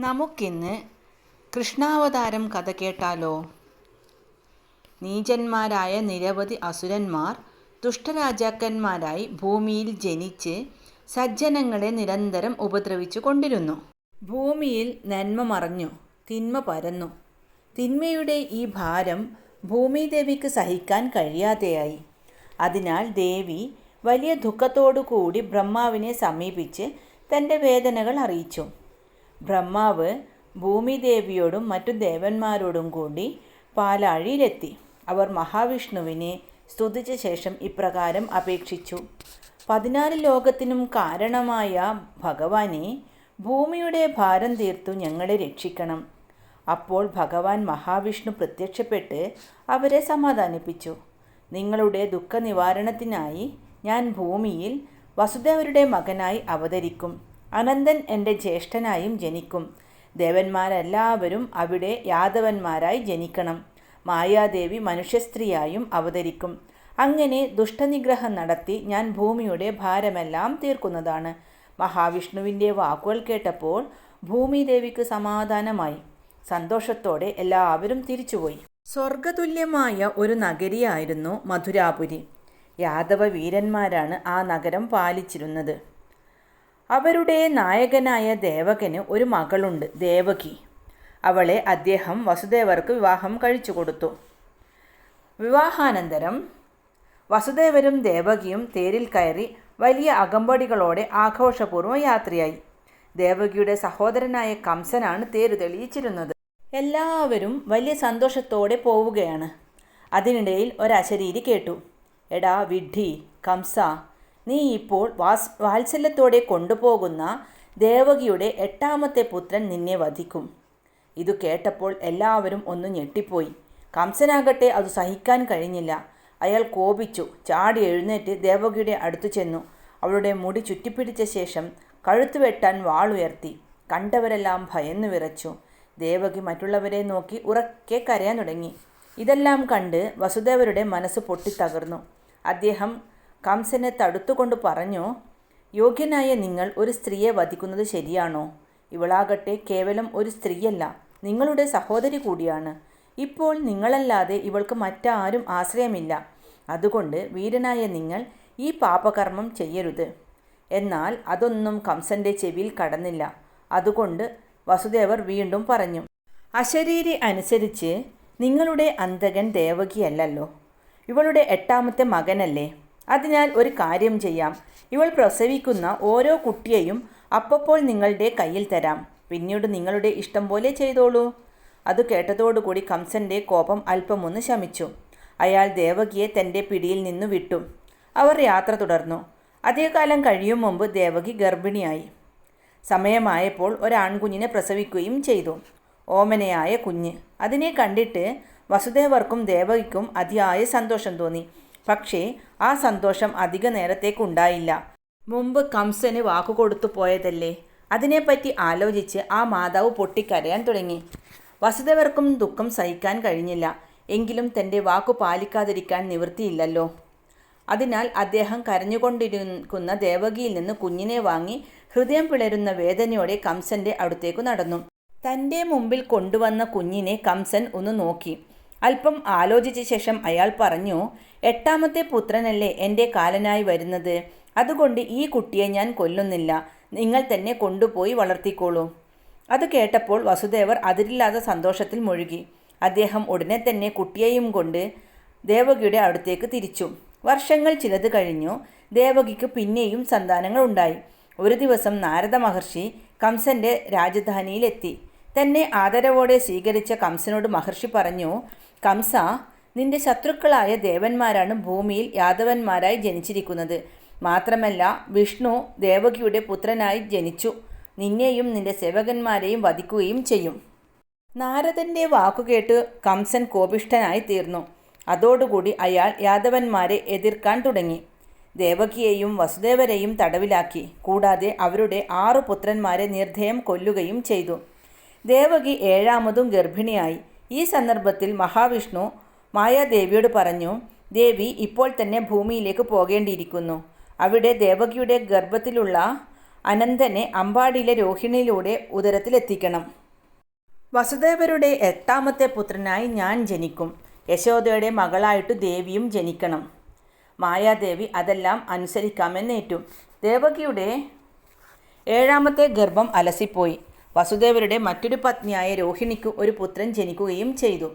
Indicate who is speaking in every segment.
Speaker 1: നമുക്കിന്ന് കൃഷ്ണാവതാരം കഥ കേട്ടാലോ? നീചന്മാരായ നിരവധി അസുരന്മാർ ദുഷ്ടരാജാക്കന്മാരായി ഭൂമിയിൽ ജനിച്ച് സജ്ജനങ്ങളെ നിരന്തരം ഉപദ്രവിച്ചു കൊണ്ടിരുന്നു. ഭൂമിയിൽ നന്മ മറഞ്ഞു തിന്മ പരന്നു. തിന്മയുടെ ഈ ഭാരം ഭൂമിദേവിക്ക് സഹിക്കാൻ കഴിയാതെയായി. അതിനാൽ ദേവി വലിയ ദുഃഖത്തോടു കൂടി ബ്രഹ്മാവിനെ സമീപിച്ച് തന്റെ വേദനകൾ അറിയിച്ചു. ബ്രഹ്മാവ് ഭൂമിദേവിയോടും മറ്റു ദേവന്മാരോടും കൂടി പാലാഴിയിലെത്തി. അവർ മഹാവിഷ്ണുവിനെ സ്തുതിച്ച ശേഷം ഇപ്രകാരം അപേക്ഷിച്ചു. പതിനാല് ലോകത്തിനും കാരണമായ ഭഗവാനെ ഭൂമിയുടെ ഭാരം തീർത്തു ഞങ്ങളെ രക്ഷിക്കണം. അപ്പോൾ ഭഗവാൻ മഹാവിഷ്ണു പ്രത്യക്ഷപ്പെട്ട് അവരെ സമാധാനിപ്പിച്ചു. നിങ്ങളുടെ ദുഃഖ നിവാരണത്തിനായി ഞാൻ ഭൂമിയിൽ വസുദേവരുടെ മകനായി അവതരിക്കും. അനന്തൻ എന്റെ ജ്യേഷ്ഠനായും ജനിക്കും. ദേവന്മാരെല്ലാവരും അവിടെ യാദവന്മാരായി ജനിക്കണം. മായാദേവി മനുഷ്യസ്ത്രീയായും അവതരിക്കും. അങ്ങനെ ദുഷ്ടനിഗ്രഹം നടത്തി ഞാൻ ഭൂമിയുടെ ഭാരമെല്ലാം തീർക്കുന്നതാണ്. മഹാവിഷ്ണുവിന്റെ വാക്കുകൾ കേട്ടപ്പോൾ ഭൂമിദേവിക്ക് സമാധാനമായി. സന്തോഷത്തോടെ എല്ലാവരും തിരിച്ചുപോയി. സ്വർഗതുല്യമായ ഒരു നഗരിയായിരുന്നു മധുരാപുരി. യാദവ വീരന്മാരാണ് ആ നഗരം പാലിച്ചിരുന്നത്. അവരുടെ നായകനായ ദേവകന് ഒരു മകളുണ്ട് ദേവകി. അവളെ അദ്ദേഹം വസുദേവർക്ക് വിവാഹം കഴിച്ചു കൊടുത്തു. വിവാഹാനന്തരം വസുദേവരും ദേവകിയും തേരിൽ കയറി വലിയ അകമ്പടികളോടെ ആഘോഷപൂർവം യാത്രയായി. ദേവകിയുടെ സഹോദരനായ കംസനാണ് തേര് തെളിയിച്ചിരുന്നത്. എല്ലാവരും വലിയ സന്തോഷത്തോടെ പോവുകയാണ്. അതിനിടയിൽ ഒരശരീരി കേട്ടു. എടാ വിഡ്ഢി കംസ നീ ഇപ്പോൾ വാസ് വാത്സല്യത്തോടെ കൊണ്ടുപോകുന്ന ദേവകിയുടെ എട്ടാമത്തെ പുത്രൻ നിന്നെ വധിക്കും. ഇതു കേട്ടപ്പോൾ എല്ലാവരും ഒന്ന് ഞെട്ടിപ്പോയി. കംസനാകട്ടെ അത് സഹിക്കാൻ കഴിഞ്ഞില്ല. അയാൾ കോപിച്ചു. ചാടി എഴുന്നേറ്റ് ദേവകിയുടെ അടുത്തു ചെന്നു. അവളുടെ മുടി ചുറ്റിപ്പിടിച്ച ശേഷം കഴുത്തു വെട്ടാൻ വാളുയർത്തി. കണ്ടവരെല്ലാം ഭയന്നു വിറച്ചു. ദേവകി മറ്റുള്ളവരെ നോക്കി ഉറക്കെ കരയാൻ തുടങ്ങി. ഇതെല്ലാം കണ്ട് വസുദേവരുടെ മനസ്സ് പൊട്ടിത്തകർന്നു. അദ്ദേഹം കംസനെ തടുത്തുകൊണ്ട് പറഞ്ഞു യോഗ്യനായ നിങ്ങൾ ഒരു സ്ത്രീയെ വധിക്കുന്നത് ശരിയാണോ? ഇവളാകട്ടെ കേവലം ഒരു സ്ത്രീയല്ല നിങ്ങളുടെ സഹോദരി കൂടിയാണ്. ഇപ്പോൾ നിങ്ങളല്ലാതെ ഇവൾക്ക് മറ്റാരും ആശ്രയമില്ല. അതുകൊണ്ട് വീരനായ നിങ്ങൾ ഈ പാപകർമ്മം ചെയ്യരുത്. എന്നാൽ അതൊന്നും കംസന്റെ ചെവിയിൽ കടന്നില്ല. അതുകൊണ്ട് വസുദേവർ വീണ്ടും പറഞ്ഞു അശരീരി അനുസരിച്ച് നിങ്ങളുടെ അന്തകൻ ദേവകിയല്ലല്ലോ. ഇവളുടെ എട്ടാമത്തെ മകനല്ലേ? അതിനാൽ ഒരു കാര്യം ചെയ്യാം. ഇവൾ പ്രസവിക്കുന്ന ഓരോ കുട്ടിയെയും അപ്പപ്പോൾ നിങ്ങളുടെ കയ്യിൽ തരാം. പിന്നീട് നിങ്ങളുടെ ഇഷ്ടം പോലെ ചെയ്തോളൂ. അത് കേട്ടതോടുകൂടി കംസന്റെ കോപം അല്പമൊന്ന് ശമിച്ചു. അയാൾ ദേവകിയെ തന്റെ പിടിയിൽ നിന്ന് വിട്ടു. അവർ യാത്ര തുടർന്നു. അധികകാലം കഴിയും മുമ്പ് ദേവകി ഗർഭിണിയായി. സമയമായപ്പോൾ ഒരാൺകുഞ്ഞിനെ പ്രസവിക്കുകയും ചെയ്തു. ഓമനയായ കുഞ്ഞ്. അതിനെ കണ്ടിട്ട് വസുദേവർക്കും ദേവകിക്കും അതിയായ സന്തോഷം തോന്നി. പക്ഷേ ആ സന്തോഷം അധിക നേരത്തേക്കുണ്ടായില്ല. മുമ്പ് കംസന് വാക്കുകൊടുത്തു പോയതല്ലേ? അതിനെപ്പറ്റി ആലോചിച്ച് ആ മാതാവ് പൊട്ടിക്കരയാൻ തുടങ്ങി. വസുദേവർക്കും ദുഃഖം സഹിക്കാൻ കഴിഞ്ഞില്ല. എങ്കിലും തന്റെ വാക്കു പാലിക്കാതിരിക്കാൻ നിവൃത്തിയില്ലല്ലോ. അതിനാൽ അദ്ദേഹം കരഞ്ഞുകൊണ്ടിരിക്കുന്ന ദേവകിയിൽ നിന്ന് കുഞ്ഞിനെ വാങ്ങി ഹൃദയം പിളരുന്ന വേദനയോടെ കംസന്റെ അടുത്തേക്ക് നടന്നു. തന്റെ മുമ്പിൽ കൊണ്ടുവന്ന കുഞ്ഞിനെ കംസൻ ഒന്ന് നോക്കി. അല്പം ആലോചിച്ച ശേഷം അയാൾ പറഞ്ഞു എട്ടാമത്തെ പുത്രനല്ലേ എന്റെ കാലനായി വരുന്നത്? അതുകൊണ്ട് ഈ കുട്ടിയെ ഞാൻ കൊല്ലുന്നില്ല. നിങ്ങൾ തന്നെ കൊണ്ടുപോയി വളർത്തിക്കോളൂ. അത് കേട്ടപ്പോൾ വസുദേവർ അതിരില്ലാത്ത സന്തോഷത്തിൽ മുഴുകി. അദ്ദേഹം ഉടനെ തന്നെ കുട്ടിയെയും കൊണ്ട് ദേവകിയുടെ അടുത്തേക്ക് തിരിച്ചു. വർഷങ്ങൾ ചിലത് കഴിഞ്ഞു ദേവകിക്ക് പിന്നെയും സന്താനങ്ങൾ ഉണ്ടായി. ഒരു ദിവസം നാരദ മഹർഷി കംസന്റെ രാജധാനിയിലെത്തി. തന്നെ ആദരവോടെ സ്വീകരിച്ച കംസനോട് മഹർഷി പറഞ്ഞു കംസ നിന്റെ ശത്രുക്കളായ ദേവന്മാരാണ് ഭൂമിയിൽ യാദവന്മാരായി ജനിച്ചിരിക്കുന്നത്. മാത്രമല്ല വിഷ്ണു ദേവകിയുടെ പുത്രനായി ജനിച്ചു. നിന്നെയും നിന്റെ സേവകന്മാരെയും വധിക്കുകയും ചെയ്യും. നാരദന്റെ വാക്കുകേട്ട് കംസൻ കോപിഷ്ഠനായി തീർന്നു. അതോടുകൂടി അയാൾ യാദവന്മാരെ എതിർക്കാൻ തുടങ്ങി. ദേവകിയെയും വസുദേവരെയും തടവിലാക്കി. കൂടാതെ അവരുടെ ആറു പുത്രന്മാരെ നിർദ്ധയം കൊല്ലുകയും ചെയ്തു. ദേവകി ഏഴാമതും ഗർഭിണിയായി. ഈ സന്ദർഭത്തിൽ മഹാവിഷ്ണു മായാദേവിയോട് പറഞ്ഞു ദേവി ഇപ്പോൾ തന്നെ ഭൂമിയിലേക്ക് പോകേണ്ടിയിരിക്കുന്നു. അവിടെ ദേവകിയുടെ ഗർഭത്തിലുള്ള അനന്തനെ അമ്പാടിയിലെ രോഹിണിയിലൂടെ ഉദരത്തിലെത്തിക്കണം. വസുദേവരുടെ എട്ടാമത്തെ പുത്രനായി ഞാൻ ജനിക്കും. യശോദയുടെ മകളായിട്ട് ദേവിയും ജനിക്കണം. മായാദേവി അതെല്ലാം അനുസരിക്കാമെന്നേറ്റു. ദേവകിയുടെ ഏഴാമത്തെ ഗർഭം അലസിപ്പോയി. വസുദേവരുടെ മറ്റൊരു പത്നിയായ രോഹിണിക്ക് ഒരു പുത്രൻ ജനിക്കുകയും ചെയ്തു.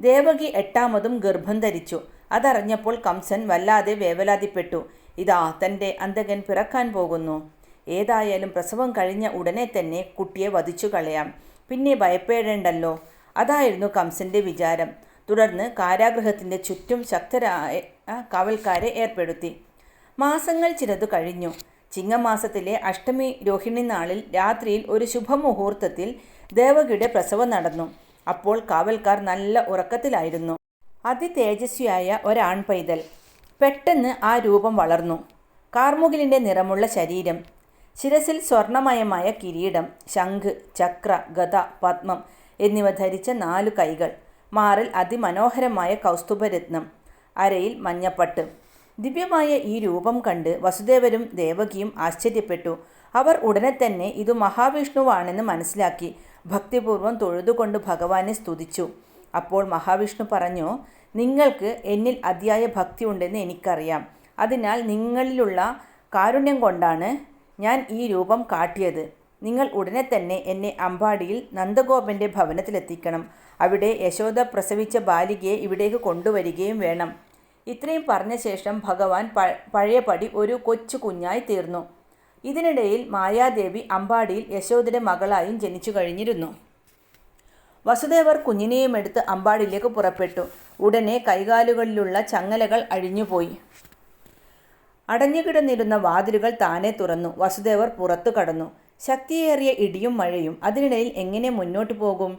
Speaker 1: ദേവകി എട്ടാമതും ഗർഭം ധരിച്ചു. അതറിഞ്ഞപ്പോൾ കംസൻ വല്ലാതെ വേവലാതിപ്പെട്ടു. ഇതാ തന്റെ അന്തകൻ പിറക്കാൻ പോകുന്നു. ഏതായാലും പ്രസവം കഴിഞ്ഞ ഉടനെ തന്നെ കുട്ടിയെ വധിച്ചു കളയാം. പിന്നെ ഭയപ്പെടേണ്ടല്ലോ. അതായിരുന്നു കംസന്റെ വിചാരം. തുടർന്ന് കാരാഗ്രഹത്തിന്റെ ചുറ്റും ശക്തരായ കാവൽക്കാരെ ഏർപ്പെടുത്തി. മാസങ്ങൾ ചിലത് കഴിഞ്ഞു. ചിങ്ങമാസത്തിലെ അഷ്ടമി രോഹിണി നാളിൽ രാത്രിയിൽ ഒരു ശുഭമുഹൂർത്തത്തിൽ ദേവകിയുടെ പ്രസവം നടന്നു. അപ്പോൾ കാവൽക്കാർ നല്ല ഉറക്കത്തിലായിരുന്നു. അതിതേജസ്വിയായ ഒരാൺ പൈതൽ പെട്ടെന്ന് ആ രൂപം വളർന്നു. കാർമുകിലിന്റെ നിറമുള്ള ശരീരം. ശിരസിൽ സ്വർണമയമായ കിരീടം. ശംഖ് ചക്ര ഗത പത്മം എന്നിവ ധരിച്ച നാലു കൈകൾ. മാറിൽ അതിമനോഹരമായ കൗസ്തുഭരത്നം. അരയിൽ മഞ്ഞപ്പട്ട്. ദിവ്യമായ ഈ രൂപം കണ്ട് വസുദേവരും ദേവകിയും ആശ്ചര്യപ്പെട്ടു. അവർ ഉടനെ തന്നെ ഇത് മഹാവിഷ്ണുവാണെന്ന് മനസ്സിലാക്കി ഭക്തിപൂർവം തൊഴുതുകൊണ്ട് ഭഗവാനെ സ്തുതിച്ചു. അപ്പോൾ മഹാവിഷ്ണു പറഞ്ഞു നിങ്ങൾക്ക് എന്നിൽ അതിയായ ഭക്തി ഉണ്ടെന്ന് എനിക്കറിയാം. അതിനാൽ നിങ്ങളിലുള്ള കാരുണ്യം കൊണ്ടാണ് ഞാൻ ഈ രൂപം കാട്ടിയത്. നിങ്ങൾ ഉടനെ തന്നെ എന്നെ അമ്പാടിയിൽ നന്ദഗോപന്റെ ഭവനത്തിലെത്തിക്കണം. അവിടെ യശോദ പ്രസവിച്ച ബാലികയെ ഇവിടേക്ക് കൊണ്ടുവരികയും വേണം. ഇത്രയും പറഞ്ഞ ശേഷം ഭഗവാൻ പഴയപടി ഒരു കൊച്ചു കുഞ്ഞായി തീർന്നു. ഇതിനിടയിൽ മായാദേവി അമ്പാടിയിൽ യശോദയുടെ മകളായും ജനിച്ചു കഴിഞ്ഞിരുന്നു. വസുദേവർ കുഞ്ഞിനെയും എടുത്ത് അമ്പാടിയിലേക്ക് പുറപ്പെട്ടു. ഉടനെ കൈകാലുകളിലുള്ള ചങ്ങലകൾ അഴിഞ്ഞുപോയി. അടഞ്ഞുകിടന്നിരുന്ന വാതിലുകൾ താനെ തുറന്നു. വസുദേവർ പുറത്തു കടന്നു. ശക്തിയേറിയ ഇടിയും മഴയും അതിനിടയിൽ എങ്ങനെ മുന്നോട്ടു പോകും?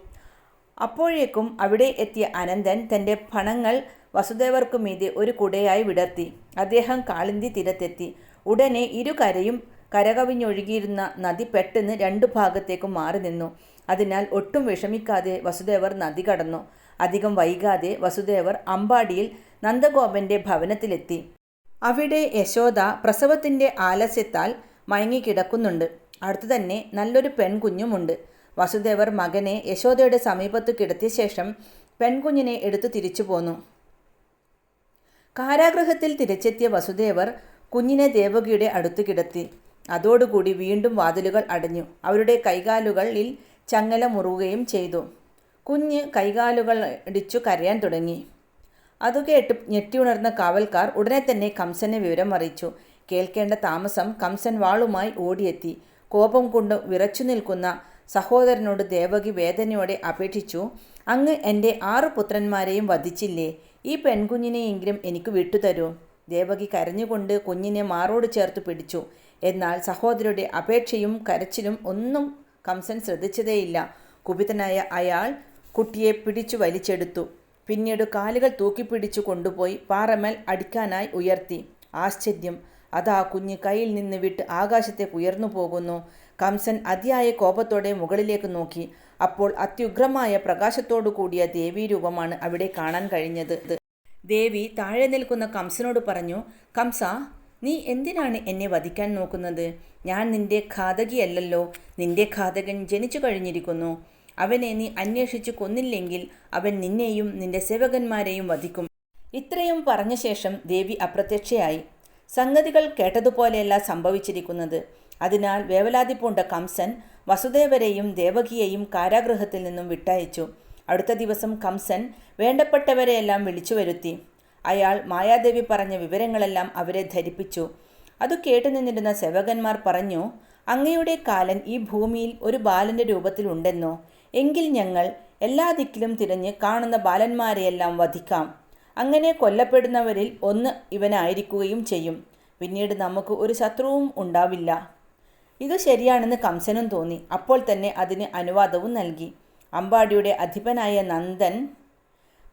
Speaker 1: അപ്പോഴേക്കും അവിടെ എത്തിയ അനന്തൻ തന്റെ പണങ്ങൾ വസുദേവർക്കു മീതെ ഒരു കുടയായി വിടർത്തി. അദ്ദേഹം കാളിന്തി തീരത്തെത്തി. ഉടനെ ഇരുകരയും കരകവിഞ്ഞൊഴുകിയിരുന്ന നദി പെട്ടെന്ന് രണ്ടു ഭാഗത്തേക്കും മാറി നിന്നു. അതിനാൽ ഒട്ടും വിഷമിക്കാതെ വസുദേവർ നദി കടന്നു. അധികം വൈകാതെ വസുദേവർ അമ്പാടിയിൽ നന്ദഗോപന്റെ ഭവനത്തിലെത്തി. അവിടെ യശോദ പ്രസവത്തിന്റെ ആലസ്യത്താൽ മയങ്ങിക്കിടക്കുന്നുണ്ട്. അടുത്തു തന്നെ നല്ലൊരു പെൺകുഞ്ഞുമുണ്ട്. വസുദേവർ മകനെ യശോദയുടെ സമീപത്ത് കിടത്തിയ ശേഷം പെൺകുഞ്ഞിനെ എടുത്തു തിരിച്ചു പോന്നു. കാരാഗൃഹത്തിൽ തിരിച്ചെത്തിയ വസുദേവർ കുഞ്ഞിനെ ദേവകിയുടെ അടുത്ത് കിടത്തി. അതോടുകൂടി വീണ്ടും വാതിലുകൾ അടഞ്ഞു. അവരുടെ കൈകാലുകളിൽ ചങ്ങല മുറുകയും ചെയ്തു. കുഞ്ഞ് കൈകാലുകൾ ഇടിച്ചു കരയാൻ തുടങ്ങി. അത് കേട്ട് ഞെട്ടിയുണർന്ന കാവൽക്കാർ ഉടനെ തന്നെ കംസനെ വിവരം അറിയിച്ചു. കേൾക്കേണ്ട താമസം കംസൻ വാളുമായി ഓടിയെത്തി. കോപം കൊണ്ട് വിറച്ചു നിൽക്കുന്ന സഹോദരനോട് ദേവകി വേദനയോടെ അപേക്ഷിച്ചു അങ്ങ് എന്റെ ആറ് പുത്രന്മാരെയും വധിച്ചില്ലേ? ഈ പെൺകുഞ്ഞിനെയെങ്കിലും എനിക്ക് വിട്ടുതരൂ. ദേവകി കരഞ്ഞുകൊണ്ട് കുഞ്ഞിനെ മാറോട് ചേർത്ത് പിടിച്ചു. എന്നാൽ സഹോദരിയുടെ അപേക്ഷയും കരച്ചിലും ഒന്നും കംസൻ ശ്രദ്ധിച്ചതേയില്ല. കുപിതനായ അയാൾ കുട്ടിയെ പിടിച്ചു വലിച്ചെടുത്തു. പിന്നീട് കാലുകൾ തൂക്കിപ്പിടിച്ചു കൊണ്ടുപോയി പാറമേൽ അടിക്കാനായി ഉയർത്തി. ആശ്ചര്യം. അതാ കുഞ്ഞ് കയ്യിൽ നിന്ന് വിട്ട് ആകാശത്തേക്ക് ഉയർന്നു പോകുന്നു. കംസൻ അതിയായ കോപത്തോടെ മുകളിലേക്ക് നോക്കി. അപ്പോൾ അത്യുഗ്രമായ പ്രകാശത്തോടു കൂടിയ ദേവീരൂപമാണ് അവിടെ കാണാൻ കഴിഞ്ഞത്. ദേവി താഴെ നിൽക്കുന്ന കംസനോട് പറഞ്ഞു കംസ നീ എന്തിനാണ് എന്നെ വധിക്കാൻ നോക്കുന്നത്? ഞാൻ നിന്റെ ഘാതകിയല്ലല്ലോ. നിന്റെ ഘാതകൻ ജനിച്ചു കഴിഞ്ഞിരിക്കുന്നു. അവനെ നീ അന്വേഷിച്ചു കൊന്നില്ലെങ്കിൽ അവൻ നിന്നെയും നിന്റെ സേവകന്മാരെയും വധിക്കും. ഇത്രയും പറഞ്ഞ ശേഷം ദേവി അപ്രത്യക്ഷയായി. സംഗതികൾ കേട്ടതുപോലെയല്ല സംഭവിച്ചിരിക്കുന്നത്. അതിനാൽ വേവലാതി പൂണ്ട കംസൻ വസുദേവരെയും ദേവകിയെയും കാരാഗൃഹത്തിൽ നിന്നും വിട്ടയച്ചു. അടുത്ത ദിവസം കംസൻ വേണ്ടപ്പെട്ടവരെയെല്ലാം വിളിച്ചു വരുത്തി. അയാൾ മായാദേവി പറഞ്ഞ വിവരങ്ങളെല്ലാം അവരെ ധരിപ്പിച്ചു. അത് കേട്ടു നിന്നിരുന്ന സേവകന്മാർ പറഞ്ഞു അങ്ങയുടെ കാലൻ ഈ ഭൂമിയിൽ ഒരു ബാലന്റെ രൂപത്തിലുണ്ടെന്നോ എങ്കിൽ ഞങ്ങൾ എല്ലാ ദിക്കിലും തിരഞ്ഞ് കാണുന്ന ബാലന്മാരെയെല്ലാം വധിക്കാം. അങ്ങനെ കൊല്ലപ്പെടുന്നവരിൽ ഒന്ന് ഇവനായിരിക്കുകയും ചെയ്യും. പിന്നീട് നമുക്ക് ഒരു ശത്രുവും ഉണ്ടാവില്ല. ഇത് ശരിയാണെന്ന് കംസനും തോന്നി. അപ്പോൾ തന്നെ അതിന് അനുവാദവും നൽകി. അമ്പാടിയുടെ അധിപനായ നന്ദൻ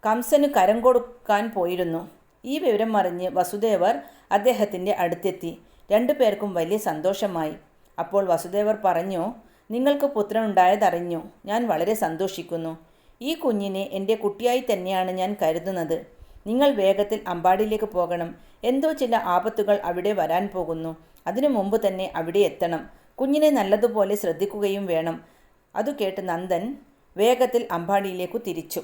Speaker 1: കംസന് കരം കൊടുക്കാൻ പോയിരുന്നു. ഈ വിവരം അറിഞ്ഞ് വസുദേവർ അദ്ദേഹത്തിന്റെ അടുത്തെത്തി. രണ്ടു പേർക്കും വലിയ സന്തോഷമായി. അപ്പോൾ വസുദേവർ പറഞ്ഞു നിങ്ങൾക്ക് പുത്രനുണ്ടായതറിഞ്ഞു. ഞാൻ വളരെ സന്തോഷിക്കുന്നു. ഈ കുഞ്ഞിനെ എന്റെ കുട്ടിയായി തന്നെയാണ് ഞാൻ കരുതുന്നത്. നിങ്ങൾ വേഗത്തിൽ അമ്പാടിയിലേക്ക് പോകണം. എന്തോ ചില ആപത്തുകൾ അവിടെ വരാൻ പോകുന്നു. അതിനു മുമ്പ് തന്നെ അവിടെ എത്തണം. കുഞ്ഞിനെ നല്ലതുപോലെ ശ്രദ്ധിക്കുകയും വേണം. അതു കേട്ട് നന്ദൻ വേഗത്തിൽ അമ്പാടിയിലേക്കു തിരിച്ചു.